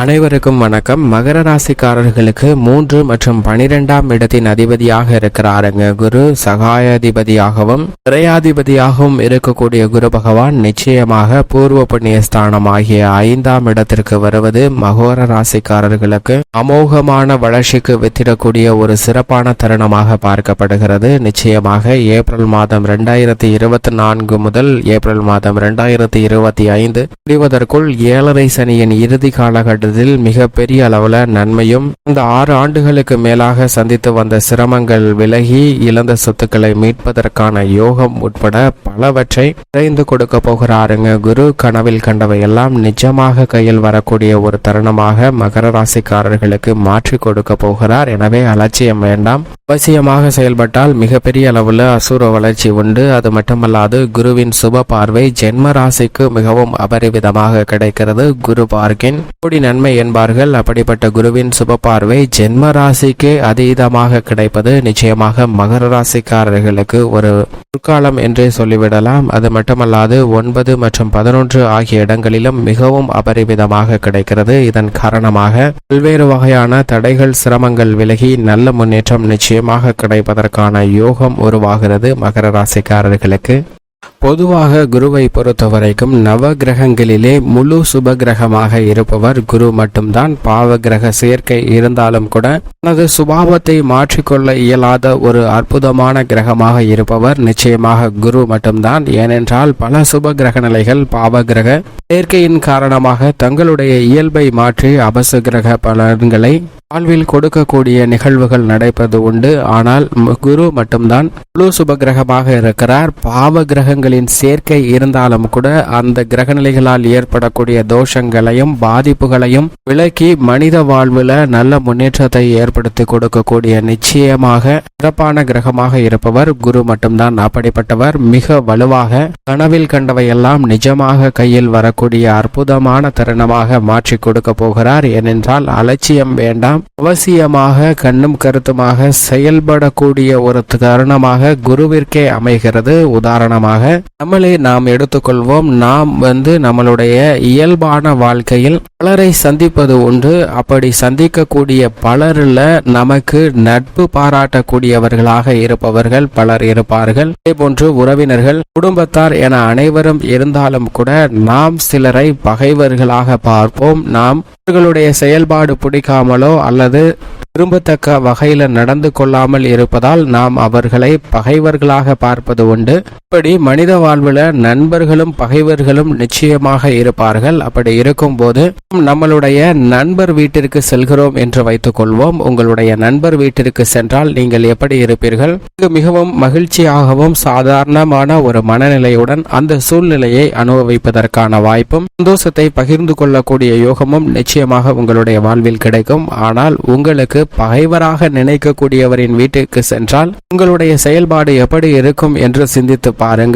அனைவருக்கும் வணக்கம். மகர ராசிக்காரர்களுக்கு மூன்று மற்றும் பனிரெண்டாம் இடத்தின் அதிபதியாக இருக்கிறாருங்க. குரு சகாயாதிபதியாகவும் திரையாதிபதியாகவும் இருக்கக்கூடிய குரு பகவான் நிச்சயமாக பூர்வ புண்ணிய ஸ்தானம் ஆகிய ஐந்தாம் இடத்திற்கு வருவது மகோர ராசிக்காரர்களுக்கு அமோகமான வளர்ச்சிக்கு வித்திடக்கூடிய ஒரு சிறப்பான தருணமாக பார்க்கப்படுகிறது. நிச்சயமாக ஏப்ரல் மாதம் இரண்டாயிரத்தி இருபத்தி நான்கு முதல் ஏப்ரல் மாதம் இரண்டாயிரத்தி இருபத்தி ஐந்து முடிவதற்குள் ஏழரை சனியின் இறுதி காலகட்டத்தில் மிகப்பெரிய அளவுல நன்மையும் இந்த ஆறு ஆண்டுகளுக்கு மேலாக சந்தித்து வந்த சிரமங்கள் விலகி இழந்த சொத்துக்களை மீட்பதற்கான யோகம் உட்பட பலவற்றை விரைந்து கொடுக்க போகிறாருங்க. குரு கனவில் கண்டவை எல்லாம் நிஜமாக கையில் வரக்கூடிய ஒரு தருணமாக மகர ராசிக்காரர்களுக்கு மாற்றி கொடுக்க போகிறார். எனவே அலட்சியம் வேண்டாம். அவசியமாக செயல்பட்டால் மிகப்பெரிய அளவுல அசுர வளர்ச்சி உண்டு. அது மட்டுமல்லாது குருவின் சுப பார்வை ஜென்ம ராசிக்கு மிகவும் அபரிவிதமாக கிடைக்கிறது. குரு பார்க்கின் கோடி நன்மை என்பார்கள். அப்படிப்பட்ட குருவின் சுப பார்வை ஜென்ம ராசிக்கு அதீதமாக கிடைப்பது. நிச்சயமாக மகர ராசிக்காரர்களுக்கு ஒரு முற்காலம் என்றே சொல்லிவிடலாம். அது மட்டுமல்லாது ஒன்பது மற்றும் பதினொன்று ஆகிய இடங்களிலும் மிகவும் அபரிமிதமாக கிடைக்கிறது. இதன் காரணமாக பல்வேறு வகையான தடைகள் சிரமங்கள் விலகி நல்ல முன்னேற்றம் நிச்சயமாக கிடைப்பதற்கான யோகம் உருவாகிறது மகர ராசிக்காரர்களுக்கு. பொதுவாக குருவை பொறுத்தவரைக்கும் நவ கிரகங்களிலே முழு சுப கிரகமாக இருப்பவர் குரு மட்டும்தான். பாவ கிரக சேர்க்கை இருந்தாலும் கூட தனது சுபாவத்தை மாற்றிக்கொள்ள இயலாத ஒரு அற்புதமான கிரகமாக இருப்பவர் நிச்சயமாக குரு மட்டும்தான். ஏனென்றால் பல சுப கிரக நிலைகள் பாவ கிரக சேர்க்கையின் காரணமாக தங்களுடைய இயல்பை மாற்றி அபசு கிரக பலன்களை வாழ்வில் கொடுக்கக்கூடிய நிகழ்வுகள் நடைபெறுவது உண்டு. ஆனால் குரு மட்டும்தான் முழு சுப கிரகமாக இருக்கிறார். பாவ கிரகங்களின் சேர்க்கை இருந்தாலும் கூட அந்த கிரகநிலைகளால் ஏற்படக்கூடிய தோஷங்களையும் பாதிப்புகளையும் விலக்கி மனித வாழ்வுல நல்ல முன்னேற்றத்தை ஏற்படுத்தி கொடுக்கக்கூடிய நிச்சயமாக சிறப்பான கிரகமாக இருப்பவர் குரு மட்டும்தான். அப்படிப்பட்டவர் மிக வலுவாக கனவில் கண்டவையெல்லாம் நிஜமாக கையில் வரக்கூடிய அற்புதமான தருணமாக மாற்றி கொடுக்க போகிறார். ஏனென்றால் அலட்சியம் வேண்டாம் அவசியமாக கண்ணும் கருத்துமாக செயல்படக்கூடிய ஒரு தருணமாக குருவிற்கே அமைகிறது. உதாரணமாக நம்மளே நாம் எடுத்துக்கொள்வோம். நாம் வந்து நம்மளுடைய இயல்பான வாழ்க்கையில் பலரை சந்திப்பது உண்டு. அப்படி சந்திக்கக்கூடிய பலரில் நமக்கு நட்பு பாராட்டக்கூடியவர்களாக இருப்பவர்கள் பலர் இருப்பார்கள். அதே போன்று உறவினர்கள் குடும்பத்தார் என அனைவரும் இருந்தாலும் கூட நாம் சிலரை பகைவர்களாக பார்ப்போம். நாம் அவர்களுடைய செயல்பாடு பிடிக்காமலோ அல்லது விரும்பத்தக்க வகையில நடந்து கொள்ளாமல் இருப்பதால் நாம் அவர்களை பகைவர்களாக பார்ப்பது உண்டு. இப்படி மனித வாழ்வில் நண்பர்களும் பகைவர்களும் நிச்சயமாக இருப்பார்கள். அப்படி இருக்கும்போது நம்மளுடைய நண்பர் வீட்டிற்கு செல்கிறோம் என்று வைத்துக் கொள்வோம். உங்களுடைய நண்பர் வீட்டிற்கு சென்றால் நீங்கள் எப்படி இருப்பீர்கள்? மிகவும் மகிழ்ச்சியாகவும் சாதாரணமான ஒரு மனநிலையுடன் அந்த சூழ்நிலையை அனுபவிப்பதற்கான வாய்ப்பும் சந்தோஷத்தை பகிர்ந்து கொள்ளக்கூடிய யோகமும் நிச்சயமாக உங்களுடைய வாழ்வில் கிடைக்கும். ஆனால் உங்களுக்கு பகைவராக நினைக்கக்கூடியவரின் வீட்டுக்கு சென்றால் உங்களுடைய செயல்பாடு எப்படி இருக்கும் என்று சிந்தித்து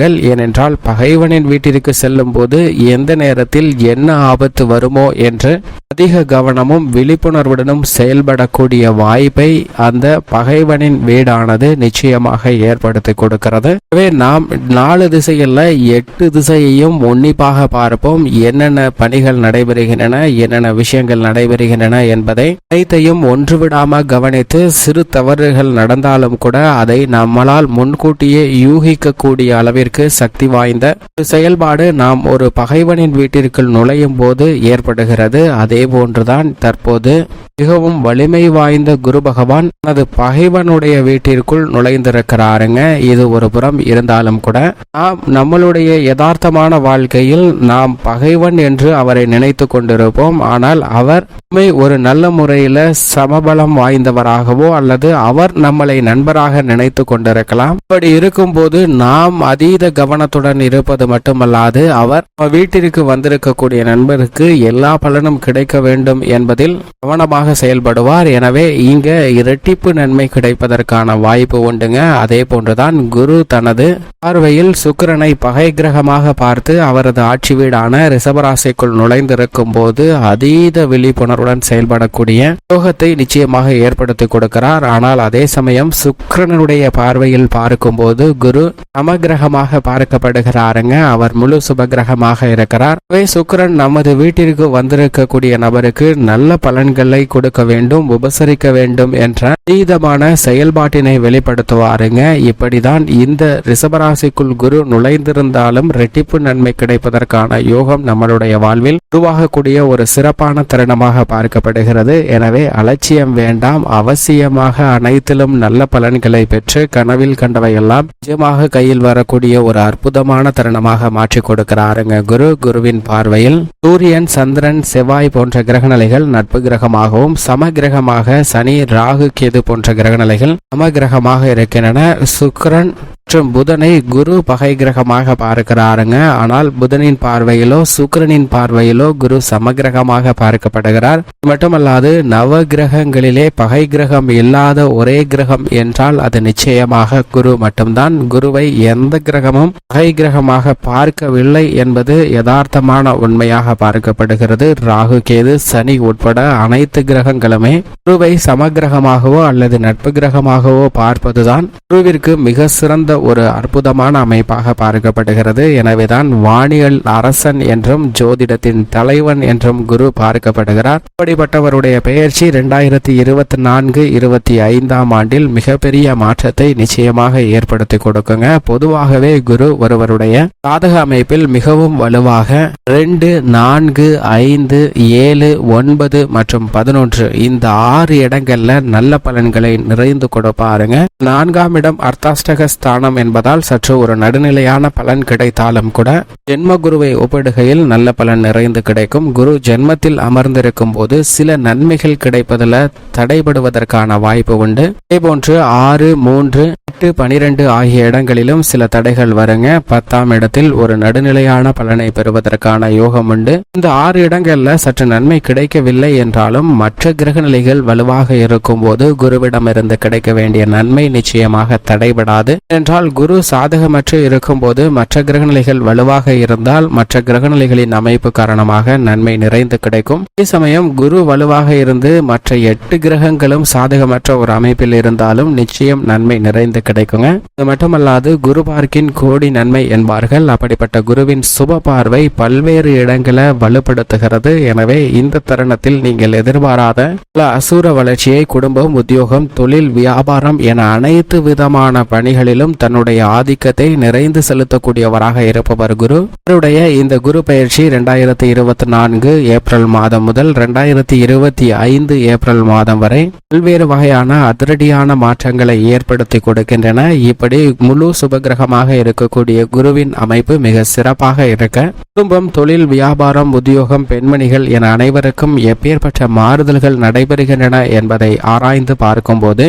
கொள்ளுங்கள் ஏனென்றால் பகைவனின் வீட்டிற்கு செல்லும் போது எந்த நேரத்தில் என்ன ஆபத்து வருமோ என்று அதிக கவனமும் விழிப்புணர்வுடனும் செயல்படக்கூடிய வாய்ப்பை அந்த பகைவனின் வீடானது நிச்சயமாக ஏற்படுத்தி கொடுக்கிறது. எனவே நாம் நாலு திசையில் எட்டு திசையையும் உன்னிப்பாக பார்ப்போம். என்னென்ன பணிகள் நடைபெறுகின்றன என்னென்ன விஷயங்கள் நடைபெறுகின்றன என்பதை அனைத்தையும் ஒன்றுவிடாம கவனித்து சிறு தவறுகள் நடந்தாலும் கூட அதை நம்மளால் முன்கூட்டியே யூகிக்கக்கூடிய அளவில் அளவிற்கு சக்தி வாய்ந்த செயல்பாடு நாம் ஒரு பகைவனின் வீட்டிற்குள் நுழையும் போது ஏற்படுகிறது. அதே போன்றுதான் தற்போது மிகவும் வலிமை வாய்ந்த குரு பகவான் தனது பகைவனுடைய வீட்டிற்குள் நுழைந்திருக்கிறாருங்க. இது ஒரு புறம் இருந்தாலும் கூட நாம் நம்மளுடைய யதார்த்தமான வாழ்க்கையில் நாம் பகைவன் என்று அவரை நினைத்து கொண்டிருப்போம். ஆனால் அவர் நம்மை ஒரு நல்ல முறையில சமபலம் வாய்ந்தவராகவோ அல்லது அவர் நம்மளை நண்பராக நினைத்து கொண்டிருக்கலாம். அப்படி இருக்கும்போது நாம் அதீத கவனத்துடன் இருப்பது மட்டுமல்லாது அவர் வீட்டிற்கு வந்திருக்கக்கூடிய நண்பருக்கு எல்லா பலனும் கிடைக்க வேண்டும் என்பதில் கவனமாக செயல்படுவார். எனவே இங்க இரட்டிப்பு நன்மை கிடைப்பதற்கான வாய்ப்பு உண்டுங்க. அதே போன்றுதான் குரு தனது பார்வையில் சுக்கிரனை பகை கிரகமாக பார்த்து அவரது ஆட்சி வீடான ரிசபராசிக்குள் நுழைந்திருக்கும் போது அதீத விழிப்புணர்வுடன் செயல்படக்கூடிய யோகத்தை நிச்சயமாக ஏற்படுத்தி கொடுக்கிறார். ஆனால் அதே சமயம் சுக்கிரனுடைய பார்வையில் பார்க்கும்போது குரு சமகிரகமாக பார்க்கப்படுகிறாருங்க. அவர் முழு சுபகிரகமாக இருக்கிறார். சுக்கிரன் நமது வீட்டிற்கு வந்திருக்கக்கூடிய நபருக்கு நல்ல பலன்களை கொடுக்க வேண்டும் உபசரிக்க வேண்டும் என்ற அதீதமான செயல்பாட்டினை வெளிப்படுத்துவாருங்க. இப்படிதான் இந்த ரிஷபராசிக்குள் குரு நுழைந்திருந்தாலும் ரெட்டிப்பு நன்மை கிடைப்பதற்கான யோகம் நம்மளுடைய வாழ்வில் உருவாகக்கூடிய ஒரு சிறப்பான தருணமாக பார்க்கப்படுகிறது. எனவே அலட்சியம் வேண்டாம். அவசியமாக அனைத்திலும் நல்ல பலன்களை பெற்று கனவில் கண்டவையெல்லாம் நிஜமாக கையில் வரக்கூடிய ஒரு அற்புதமான தருணமாக மாற்றி கொடுக்கிறாருங்க. குரு குருவின் பார்வையில் சூரியன் சந்திரன் செவ்வாய் போன்ற கிரகநிலைகள் நட்பு கிரகமாகவும் சம கிரகமாக சனி ராகு கேது போன்ற கிரகநிலைகள் சம கிரகமாக இருக்கின்றன. சுக்கிரன் மற்றும் புதனை குரு பகை கிரகமாக பார்க்கிறாருங்க. ஆனால் புதனின் பார்வையிலோ சுக்கிரனின் பார்வையிலோ குரு சமகிரகமாக பார்க்கப்படுகிறார். மட்டுமல்லாது நவ கிரகங்களிலே பகை கிரகம் இல்லாத ஒரே கிரகம் என்றால் அது நிச்சயமாக குரு மட்டும்தான். குருவை எந்த கிரகமும் பகை கிரகமாக பார்க்கவில்லை என்பது யதார்த்தமான உண்மையாக பார்க்கப்படுகிறது. ராகு கேது சனி உட்பட அனைத்து கிரகங்களுமே குருவை சமகிரகமாகவோ அல்லது நட்பு கிரகமாகவோ பார்ப்பதுதான் குருவிற்கு மிக சிறந்த ஒரு அற்புதமான அமைப்பாக பார்க்கப்படுகிறது. எனவேதான் வானியல் அரசன் என்றும் ஜோதிடத்தின் தலைவன் என்றும் குரு பார்க்கப்படுகிறார். அப்படிப்பட்டவருடைய பெயர்ச்சி இரண்டாயிரத்தி இருபத்தி நான்கு இருபத்தி ஐந்தாம் ஆண்டில் மிகப்பெரிய மாற்றத்தை நிச்சயமாக ஏற்படுத்தி கொடுக்குங்க. பொதுவாகவே குரு ஒருவருடைய சாதக அமைப்பில் மிகவும் வலுவாக ரெண்டு நான்கு ஐந்து ஏழு ஒன்பது மற்றும் பதினொன்று இந்த ஆறு இடங்கள்ல நல்ல பலன்களை நிறைந்து கொடுப்பாருங்க. நான்காம் இடம் அர்த்தாஷ்டக ஸ்தானம் என்பதால் சற்று ஒரு நடுநிலையான பலன் கிடைத்தாலும் கூட ஜென்ம குருவை ஒப்பிடுகையில் நல்ல பலன் நிறைந்து கிடைக்கும். குரு ஜென்மத்தில் அமர்ந்திருக்கும் போது சில நன்மைகள் கிடைப்பதில் தடைபடுவதற்கான வாய்ப்பு உண்டு. இதே போன்று ஆறு மூன்று எட்டு பனிரெண்டு ஆகிய இடங்களிலும் சில தடைகள் வருங்க. பத்தாம் இடத்தில் ஒரு நடுநிலையான பலனை பெறுவதற்கான யோகம் உண்டு. இந்த ஆறு இடங்கள்ல சற்று நன்மை கிடைக்கவில்லை என்றாலும் மற்ற கிரகநிலைகள் வலுவாக இருக்கும் போது குருவிடமிருந்து கிடைக்க வேண்டிய நன்மை நிச்சயமாக தடைபடாது. என்றால் குரு சாதகமற்று இருக்கும் போது மற்ற கிரகநிலைகள் வலுவாக இருந்தால் மற்ற கிரகநிலைகளின் அமைப்பு காரணமாக நன்மை நிறைந்து கிடைக்கும். அதே சமயம் குரு வலுவாக இருந்து மற்ற எட்டு கிரகங்களும் சாதகமற்ற ஒரு அமைப்பில் இருந்தாலும் நிச்சயம் நன்மை நிறைந்து கிடைக்குங்க. இது மட்டுமல்லாது குரு பார்க்கின் கோடி நன்மை என்பார்கள். அப்படிப்பட்ட குருவின் சுப பார்வை பல்வேறு இடங்களை வலுப்படுத்துகிறது. எனவே இந்த தருணத்தில் நீங்கள் எதிர்பாராத பல அசூர வளர்ச்சியை குடும்பம் உத்தியோகம் தொழில் வியாபாரம் என அனைத்து விதமான பணிகளிலும் தன்னுடைய ஆதிக்கத்தை நிறைந்து செலுத்தக்கூடியவராக இருப்பவர் குரு. அவருடைய இந்த குரு பயிற்சி இரண்டாயிரத்தி இருபத்தி நான்கு ஏப்ரல் மாதம் முதல் இரண்டாயிரத்தி இருபத்தி ஐந்து ஏப்ரல் மாதம் வரை பல்வேறு வகையான அதிரடியான மாற்றங்களை ஏற்படுத்தி இருக்கின்றன. இப்படி முழு சுபகிரகமாக இருக்கக்கூடிய குருவின் அமைப்பு மிக சிறப்பாக இருக்க குடும்பம் தொழில் வியாபாரம் உத்தியோகம் பெண்மணிகள் என அனைவருக்கும் எப்பேற்பட்ட மாறுதல்கள் நடைபெறுகின்றன என்பதை ஆராய்ந்து பார்க்கும்போது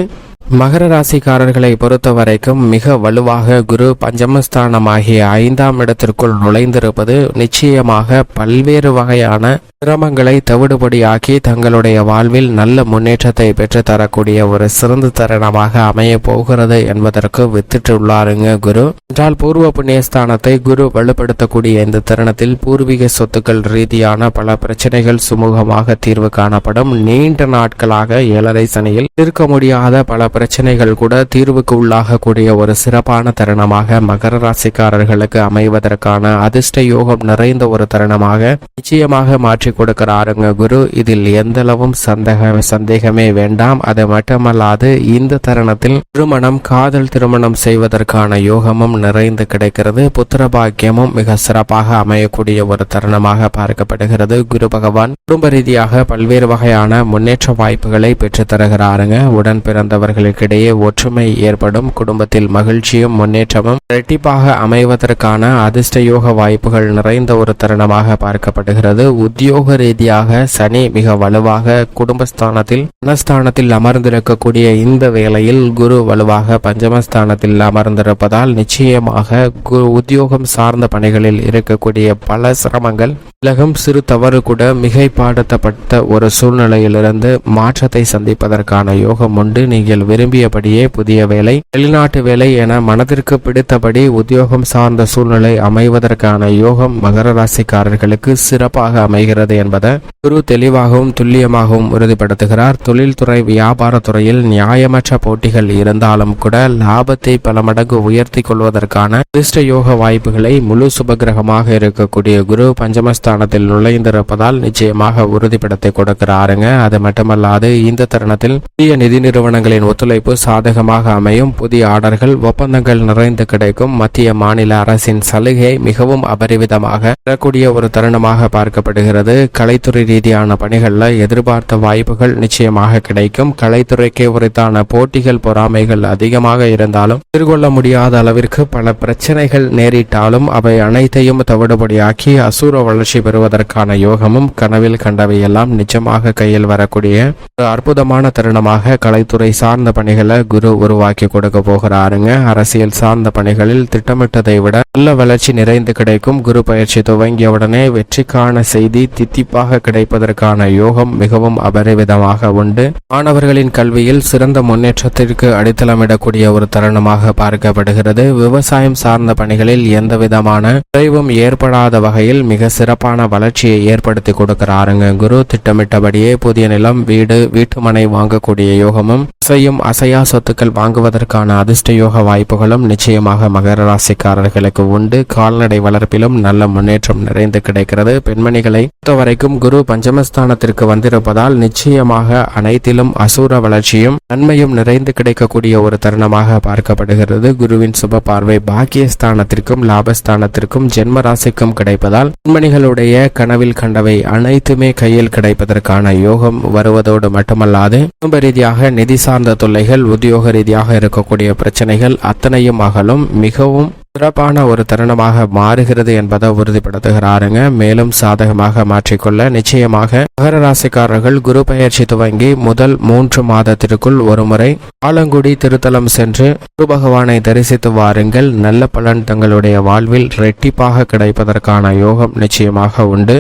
மகர ராசிக்காரர்களை பொறுத்த வரைக்கும் மிக வலுவாக குரு பஞ்சமஸ்தானமாகிய ஐந்தாம் இடத்திற்குள் நுழைந்திருப்பது நிச்சயமாக பல்வேறு வகையான சிரமங்களை தவிடுபடியாக்கி தங்களுடைய வாழ்வில் நல்ல முன்னேற்றத்தை பெற்று தரக்கூடிய ஒரு சிறந்த தருணமாக அமைய போகிறது என்பதற்கு வித்திட்டுள்ளாருங்க குரு. என்றால் பூர்வ புண்ணியஸ்தானத்தை குரு வலுப்படுத்தக்கூடிய இந்த தருணத்தில் பூர்வீக சொத்துக்கள் ரீதியான பல பிரச்சனைகள் சுமூகமாக தீர்வு காணப்படும். நீண்ட நாட்களாக ஏழரை சனியில் தீர்க்க முடியாத பல பிரச்சனைகள் கூட தீர்வுக்கு உள்ளாகக்கூடிய ஒரு சிறப்பான தருணமாக மகர ராசிக்காரர்களுக்கு அமைவதற்கான அதிர்ஷ்ட யோகம் நிறைந்த ஒரு தருணமாக நிச்சயமாக மாற்றி கொடுக்கிறாருங்க குரு. இதில் எந்தளவும் சந்தேக சந்தேகமே வேண்டாம். அது மட்டுமல்லாது இந்த தருணத்தில் திருமணம் காதல் திருமணம் செய்வதற்கான யோகமும் நிறைந்து கிடைக்கிறது. புத்திர பாக்கியமும் மிக சிறப்பாக அமையக்கூடிய ஒரு தருணமாக பார்க்கப்படுகிறது. குரு பகவான் குடும்ப ரீதியாக பல்வேறு வகையான முன்னேற்ற வாய்ப்புகளை பெற்று தருகிறாருங்க. உடன் பிறந்தவர்கள் காரர்களுக்கிடையே ஒற்றுமை ஏற்படும். குடும்பத்தில் மகிழ்ச்சியும் முன்னேற்றமும் இரட்டிப்பாக அமைவதற்கான அதிர்ஷ்ட யோக வாய்ப்புகள் நிறைந்த ஒரு தருணமாக பார்க்கப்படுகிறது. உத்தியோக ரீதியாக சனி மிக வலுவாக குடும்பஸ்தானத்தில் தனஸ்தானத்தில் அமர்ந்திருக்கக்கூடிய இந்த வேளையில் குரு வலுவாக பஞ்சமஸ்தானத்தில் அமர்ந்திருப்பதால் நிச்சயமாக குரு உத்தியோகம் சார்ந்த பணிகளில் இருக்கக்கூடிய பல சிரமங்கள் உலகம் சிறு தவறு கூட மிகைப்பாடுத்தப்பட்ட ஒரு சூழ்நிலையிலிருந்து மாற்றத்தை சந்திப்பதற்கான யோகம் உண்டு. நீங்கள் விரும்பியபடியே புதிய வேலை வெளிநாட்டு வேலை என மனதிற்கு பிடித்தபடி உத்தியோகம் சார்ந்த சூழ்நிலை அமைவதற்கான யோகம் மகர ராசிக்காரர்களுக்கு சிறப்பாக அமைகிறது என்பதை குரு தெளிவாகவும் துல்லியமாகவும் உறுதிப்படுத்துகிறார். தொழில்துறை வியாபாரத்துறையில் நியாயமற்ற போட்டிகள் இருந்தாலும் கூட லாபத்தை பல மடங்கு உயர்த்தி கொள்வதற்கான அதிர்ஷ்ட யோக வாய்ப்புகளை முழு சுபகிரகமாக இருக்கக்கூடிய குரு பஞ்சமஸ்தானத்தில் நுழைந்திருப்பதால் நிச்சயமாக உறுதிப்படுத்தி கொடுக்கிறாருங்க. அது மட்டுமல்லாது இந்த தருணத்தில் புதிய நிதி நிறுவனங்களின் ஒத்துழைப்பு சாதகமாக அமையும். புதிய ஆர்டர்கள் ஒப்பந்தங்கள் நிறைந்து கிடைக்கும். மத்திய மாநில அரசின் சலுகை மிகவும் அபரிவிதமாக பெறக்கூடிய ஒரு தருணமாக பார்க்கப்படுகிறது. கலைத்துறை ரீதியான பணிகளில் எதிர்பார்த்த வாய்ப்புகள் நிச்சயமாக கிடைக்கும். கலைத்துறைக்கு உரித்தான போட்டிகள் பொறாமைகள் அதிகமாக இருந்தாலும் எதிர்கொள்ள முடியாத அளவிற்கு பல பிரச்சனைகள் நேரிட்டாலும் அவை அனைத்தையும் தவிடுபடியாக்கி அசூர வளர்ச்சி பெறுவதற்கான யோகமும் கனவில் கண்டவையெல்லாம் நிஜமாக கையில் வரக்கூடிய ஒரு அற்புதமான தருணமாக கலைத்துறை சார்ந்த பணிகளை குரு உருவாக்கி கொடுக்க போகிறாருங்க. அரசியல் சார்ந்த பணிகளில் திட்டமிட்டதை விட நல்ல வளர்ச்சி நிறைந்து கிடைக்கும். குரு பயிற்சி துவங்கியவுடனே வெற்றிக்கான செய்தி தித்திப்பாக கிடைப்பதற்கான யோகம் மிகவும் அபரிவிதமாக உண்டு. மாணவர்களின் கல்வியில் சிறந்த முன்னேற்றத்திற்கு அடித்தளமிடக்கூடிய ஒரு தருணமாக பார்க்கப்படுகிறது. விவசாயம் சார்ந்த பணிகளில் எந்த விதமான குறைவும் ஏற்படாத வகையில் மிக சிறப்பான வளர்ச்சியை ஏற்படுத்தி கொடுக்கிறாருங்க. குரு திட்டமிட்டபடியே புதிய நிலம் வீடு வீட்டுமனை வாங்கக்கூடிய யோகமும் அசையும் அசையா சொத்துக்கள் வாங்குவதற்கான அதிர்ஷ்ட யோக வாய்ப்புகளும் நிச்சயமாக மகர ராசிக்காரர்களுக்கு உண்டு. கால்நடை வளர்ப்பிலும் நல்ல முன்னேற்றம் நிறைந்து கிடைக்கிறது. பெண்மணிகளை பொறுத்தவரைக்கும் குரு பஞ்சமஸ்தானத்திற்கு வந்திருப்பதால் நிச்சயமாக அனைத்திலும் அசூர வளர்ச்சியும் நன்மையும் நிறைந்து கிடைக்கக்கூடிய ஒரு தருணமாக பார்க்கப்படுகிறது. குருவின் சுப பார்வை பாக்கியஸ்தானத்திற்கும் லாபஸ்தானத்திற்கும் ஜென்ம ராசிக்கும் கிடைப்பதால் பெண்மணிகளுடைய கனவில் கண்டவை அனைத்துமே கையில் கிடைப்பதற்கான யோகம் வருவதோடு மட்டுமல்லாது குடும்ப ரீதியாக நிதிசார் சார்ந்த தொல்லைகள் உத்தியோக ரீதியாக இருக்கக்கூடிய பிரச்சனைகள் அத்தனையும் அகலும். மிகவும் சிறப்பான ஒரு தருணமாக மாறுகிறது என்பதை உறுதிப்படுத்துகிறாருங்க. மேலும் சாதகமாக மாற்றிக்கொள்ள நிச்சயமாக மகர ராசிக்காரர்கள் குரு பயிற்சி துவங்கி முதல் மூன்று மாதத்திற்குள் ஒருமுறை ஆலங்குடி திருத்தலம் சென்று குரு பகவானை தரிசித்து வாருங்கள். நல்ல பலன் தங்களுடைய வாழ்வில் ரெட்டிப்பாக கிடைப்பதற்கான யோகம் நிச்சயமாக உண்டு.